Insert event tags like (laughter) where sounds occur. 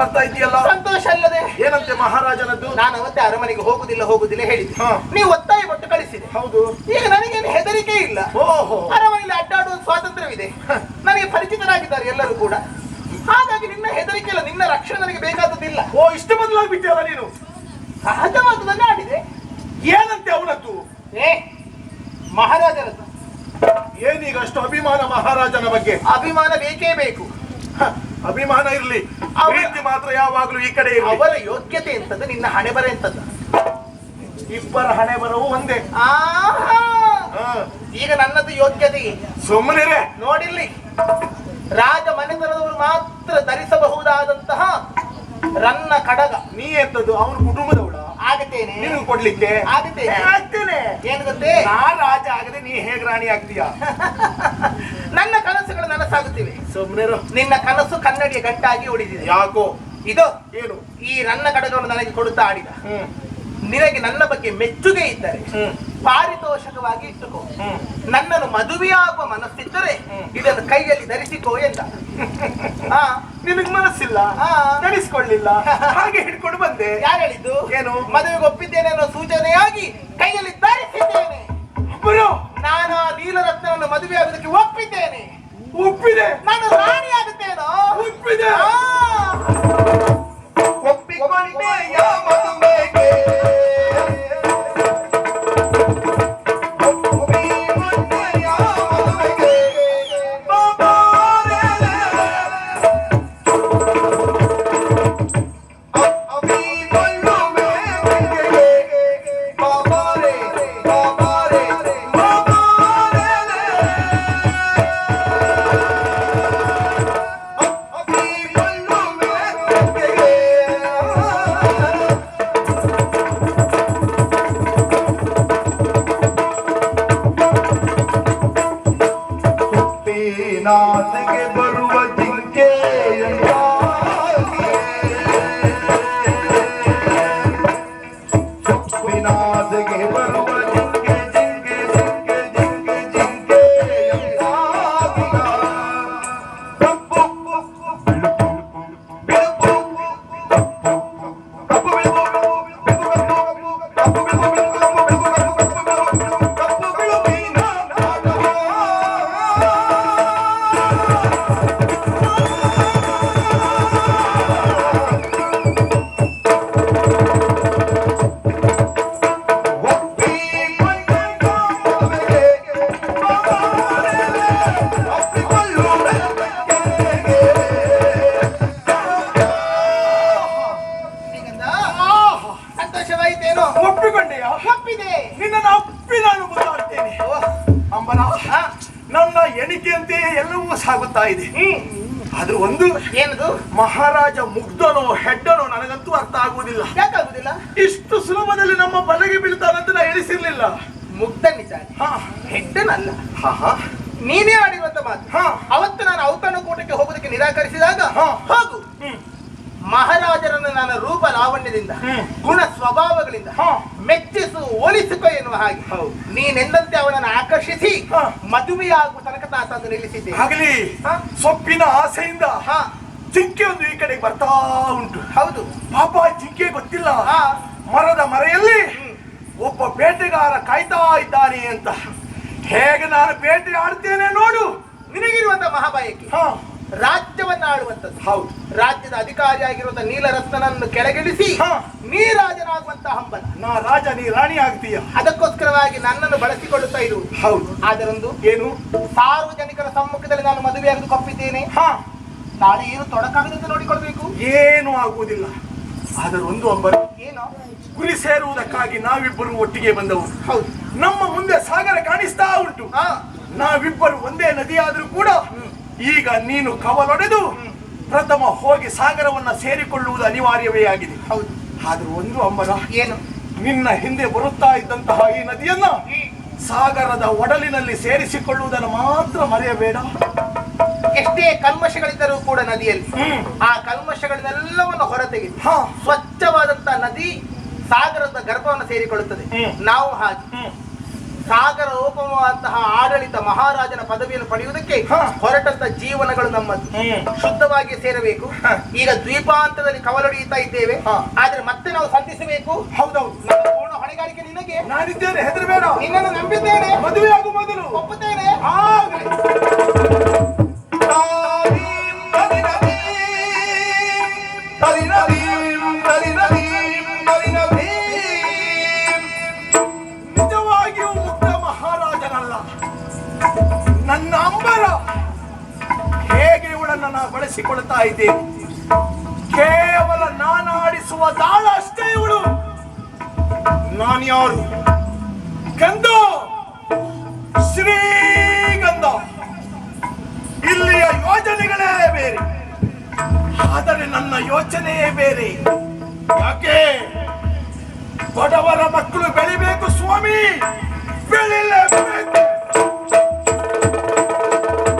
ಇದೆಯಲ್ಲ? ಸಂತೋಷ ಅಲ್ಲದೆ. ಏನಂತೆ ಮಹಾರಾಜನದ್ದು? ನಾನು ಅವತ್ತೆ ಅರಮನೆಗೆ ಹೋಗುದಿಲ್ಲ ಹೋಗುದಿಲ್ಲ ಹೇಳಿದ್ದೆ ಹಾ. ನೀವು ಒತ್ತಾಯ ಪಟ್ಟು ಕಳಿಸಿದೆ. ಹೌದು. ಈಗ ನನಗೇನು ಹೆದರಿಕೆ ಇಲ್ಲ. ಓಹೋ. ಅರಮನೆಯಲ್ಲಿ ಅಡ್ಡಾಡುವ ಸ್ವಾತಂತ್ರ್ಯವಿದೆ. ನನಗೆ ಪರಿಚಿತರಾಗಿದ್ದಾರೆ ಎಲ್ಲರೂ ಕೂಡ. ಹಾಗಾಗಿ ನಿನ್ನ ಹೆದರಿಕೆ ಇಲ್ಲ ನಿನ್ನ ರಕ್ಷಣೆ ನನಗೆ ಬೇಕಾದದ್ದಿಲ್ಲ ಓ ಇಷ್ಟು ಬದಲಾಗ್ಬಿಟ್ಟಿಯಲ್ಲ ನೀನು? ಸಹಜವಾದದನ್ನೇ ಆಡಿದೆ. ಏನಂತೆ ಅವನದ್ದು? ಏ ಮಹಾರಾಜನದ್ದು. ಏನೀಗ ಅಷ್ಟು ಅಭಿಮಾನ ಮಹಾರಾಜನ ಬಗ್ಗೆ? ಅಭಿಮಾನ ಬೇಕೇ ಬೇಕು. ಅಭಿಮಾನ ಇರಲಿ ಅಭಿವೃದ್ಧಿ ಪ್ರೀತಿ ಮಾತ್ರ ಯಾವಾಗ್ಲೂ ಈ ಕಡೆ ಅವರ ಯೋಗ್ಯತೆ ಎಂತದ್ದು? ನಿನ್ನ ಹಣೆ ಬರ ಎಂತದ್ದು? ಇಬ್ಬರ ಹಣೆ ಬರವು ಒಂದೇ. ಈಗ ನನ್ನದು ಯೋಗ್ಯತೆ ಸುಮ್ಮನೆ ನೋಡಿರ್ಲಿ. ರಾಜ ಮನೆತನದವರು ಮಾತ್ರ ಧರಿಸಬಹುದಾದಂತಹ ರನ್ನ ಕಡಗ. ನೀ ಎಂತದ್ದು? ಅವನ ಕುಟುಂಬದವಳು? ಆಗತೇನೆ ನೀನು ಕೊಡ್ಲಿಕ್ಕೆ? ಆಗತ್ತೇನೆ. ಆಗ್ತೇನೆ. ಏನ್ ಗೊತ್ತೇ? ನಾ ರಾಜ ಆಗದೆ ನೀ ಹೇಗ್ ರಾಣಿ ಆಗ್ತೀಯ? ನನ್ನ ಕನಸುಗಳು ನನಸಾಗುತ್ತಿವೆ. ಸುಮ್ಮನಿರು ನಿನ್ನ ಕನಸು ಕನ್ನಡಿಯ ಗಂಟಾಗಿ ಉಳಿದಿದೆ. ಯಾಕೋ? ಇದು ಏನು? ಈ ರನ್ನ ಕಡಗವನ್ನು ನನಗೆ ಕೊಡುತ್ತಾ ಆಡಿದ. ನಿನಗೆ ನನ್ನ ಬಗ್ಗೆ ಮೆಚ್ಚುಗೆ ಇದ್ದರೆ ಪಾರಿತೋಷಕವಾಗಿ ಇಟ್ಟುಕೋ. ನನ್ನನ್ನು ಮದುವೆಯಾಗುವ ಮನಸ್ಸಿದ್ದರೆ. ಇದನ್ನು ಕೈಯಲ್ಲಿ ಧರಿಸಿಕೋ ಎಂದ. (laughs) ಹಾ ನಿನಗ್ ಮನಸ್ಸಿಲ್ಲ? ಧರಿಸಿಕೊಳ್ಳಿಲ್ಲ (laughs) ಹಾಗೆ ಹಿಡ್ಕೊಂಡು ಬಂದೆ. ಯಾರು ಹೇಳಿದ್ದು? ಏನು? ಮದುವೆಗೆ ಒಪ್ಪಿದ್ದೇನೆ ಅನ್ನೋ ಸೂಚನೆಯಾಗಿ ಕೈಯಲ್ಲಿ ಧರಿಸಿದ್ದೇನೆ. ನಾನು ಆ ನೀಲರತ್ನವನ್ನು ಮದುವೆ ಒಪ್ಪಿದ್ದೇನೆ. ಒಪ್ಪಿದೆ ನಾನು ರಾಣಿ ಆಗುತ್ತೇನೋ ಒಪ್ಪಿದೆ ನನ್ನ ಎಣಿಕೆಯಂತೆಯೇ ಎಲ್ಲವೂ ಸಾಗುತ್ತಾ ಇದೆ. ಆದ್ರೆ ಒಂದು ಏನದು? ಮಹಾರಾಜ ಮುಗ್ಧನೋ ಹೆಡ್ಡನೋ ನನಗಂತೂ ಅರ್ಥ ಆಗುವುದಿಲ್ಲ. ಯಾಕಾಗುದಿಲ್ಲ ಇಷ್ಟು ಸುಲಭದಲ್ಲಿ ನಮ್ಮ ಬಲೆಗೆ ಬೀಳ್ತಾನಂತ ನಾ ಎಣಿಸಿರ್ಲಿಲ್ಲ. ಮುಗ್ಧ ನಿಜ ಹಾ. ಹೆಡ್ಡನಲ್ಲ. ಹಾ ಹಾ. ನೀನೇ ಆಡಿರುವಂತ ಮಾತು. ಹಾ. ಅವತ್ತು ನಾನು ಔತಣಕೂಟಕ್ಕೆ ಹೋಗೋದಕ್ಕೆ ನಿರಾಕರಿಸಿದಾಗ ಹಾ. ಹೋಗು. ಹ್ಮ್. ಮಹಾರಾಜರನ್ನು ರೂಪ ಲಾವಣ್ಯದಿಂದ ಗುಣ ಸ್ವಭಾವಗಳಿಂದ. ಮೆಚ್ಚಿಸು ಹೋಲಿಸಿಕೊ ಎನ್ನುವ ಹಾಗೆ. ನೀನೆಂದಂತೆ ಅವನನ್ನು ಆಕರ್ಷಿಸಿ. ಮದುವೆಯಾಗುವ ತನಕ ನಾ ತಂದು ನಿಲ್ಲಿಸಿದ್ದೆ ಆಗಲಿ. ಸೊಪ್ಪಿನ ಆಸೆಯಿಂದ ಜಿಂಕೆ ಒಂದು ಈ ಕಡೆಗೆ ಬರ್ತಾ ಉಂಟು. ಹೌದು. ಪಾಪ ಜಿಂಕೆ ಗೊತ್ತಿಲ್ಲ. ಮರದ ಮರೆಯಲ್ಲಿ ಒಬ್ಬ ಬೇಟೆಗಾರ ಕಾಯ್ತಾ ಇದ್ದಾನೆ ಅಂತ. ಹೇಗೆ ನಾನು ಬೇಟೆ ಆಡ್ತೇನೆ ನೋಡು. ನಿನಗಿರುವಂತ ಮಹಾಭಾಯಕ್ಕೆ? ಹಾ. ರಾಜ್ಯವನ್ನ ಆಳುವಂತದ್ದು ಹೌದು. ರಾಜ್ಯದ ಅಧಿಕಾರಿಯಾಗಿರುವಂತ ನೀಲರತ್ನನನ್ನು ಕೆಳಗಿಳಿಸಿ ಹಾ. ನೀ ರಾಜನಾಗುವಂತ ಹಂಬಲ. ನಾ ರಾಜ ನೀ ರಾಣಿ ಆಗ್ತೀಯ. ಅದಕ್ಕೋಸ್ಕರವಾಗಿ ನನ್ನನ್ನು ಬಳಸಿಕೊಳ್ಳುತ್ತಾ ಇರು. ಹೌದು. ಆದರೊಂದು ಏನು? ಸಾರ್ವಜನಿಕರ ಸಮ್ಮುಖದಲ್ಲಿ ನಾನು ಮದುವೆ ಎಂದು ಹಾ. ನಾಳೆ ಏನು ತೊಡಕಾಗದಂತೆ ನೋಡಿಕೊಳ್ಬೇಕು ಏನು ಆಗುವುದಿಲ್ಲ. ಆದರೊಂದು ಒಂದು ಅಂಬರ ಏನು? ಗುರಿ ಸೇರುವುದಕ್ಕಾಗಿ ನಾವಿಬ್ಬರು ಒಟ್ಟಿಗೆ ಬಂದವರು ಹೌದು. ನಮ್ಮ ಮುಂದೆ ಸಾಗರ ಕಾಣಿಸ್ತಾ ಉಂಟು. ಹಾ. ನಾವಿಬ್ಬರು ಒಂದೇ ನದಿಯಾದರೂ ಕೂಡ ಈಗ ನೀನು ಕವಲೊಡೆದು ಪ್ರಥಮ ಹೋಗಿ ಸಾಗರವನ್ನ ಸೇರಿಕೊಳ್ಳುವುದು ಅನಿವಾರ್ಯವೇ ಆಗಿದೆ. ಹೌದು. ಆದ್ರೂ ಒಂದು ಅಂಬರ ಏನು? ನಿನ್ನ ಹಿಂದೆ ಬರುತ್ತಾ ಇದ್ದಂತಹ ಈ ನದಿಯನ್ನ ಸಾಗರದ ಒಡಲಿನಲ್ಲಿ ಸೇರಿಸಿಕೊಳ್ಳುವುದನ್ನು ಮಾತ್ರ ಮರೆಯಬೇಡ. ಎಷ್ಟೇ ಕಲ್ಮಶಗಳಿದ್ದರೂ ಕೂಡ ನದಿಯಲ್ಲಿ ಆ ಕಲ್ಮಶಗಳನ್ನೆಲ್ಲವನ್ನು ಹೊರತೆಗೆದು ಸ್ವಚ್ಛವಾದಂತಹ ನದಿ ಸಾಗರದ ಗರ್ಭವನ್ನು ಸೇರಿಕೊಳ್ಳುತ್ತದೆ. ನಾವು ಹಾಗೆ. ಸಾಗರ ರೂಪವಾದಂತಹ ಆಡಳಿತ ಮಹಾರಾಜನ ಪದವಿಯನ್ನು ಪಡೆಯುವುದಕ್ಕೆ. ಹೊರಟಂತ ಜೀವನಗಳು ನಮ್ಮದು ಶುದ್ಧವಾಗಿ ಸೇರಬೇಕು. ಈಗ ದ್ವೀಪಾಂತದಲ್ಲಿ ಕವಲೊಡೆಯುತ್ತಾ ಇದ್ದೇವೆ. ಆದ್ರೆ ಮತ್ತೆ ನಾವು ಸಂಧಿಸಬೇಕು. ಹೌದೌದು. ನನ್ನ ಪೂರ್ಣ ಹೊಣೆಗಾರಿಕೆ ನಿನಗೆ. ನಾನಿದ್ದೇನೆ ಹೆದರಬೇಡ. ನಿನ್ನನ್ನು ನಂಬಿದ್ದೇನೆ. ಮದುವೆ ಆಗುವ ಮೊದಲು. ಒಪ್ಪುತ್ತೇನೆ. ಬಳಸಿಕೊಳ್ತಾ ಇದ್ದೇನೆ. ಕೇವಲ ನಾನಾಡಿಸುವ ದಾಳ ಅಷ್ಟೇ ಇವಳು. ನಾನು ಯಾರು? ಗಂಧ! ಶ್ರೀಗಂಧ! ಇಲ್ಲಿಯ ಯೋಜನೆಗಳೇ ಬೇರೆ. ಆದರೆ ನನ್ನ ಯೋಚನೆಯೇ ಬೇರೆ. ಯಾಕೆ? ಬಡವರ ಮಕ್ಕಳು ಬೆಳಿಬೇಕು ಸ್ವಾಮಿ. ಬೆಳಿಲೇಬೇಕು.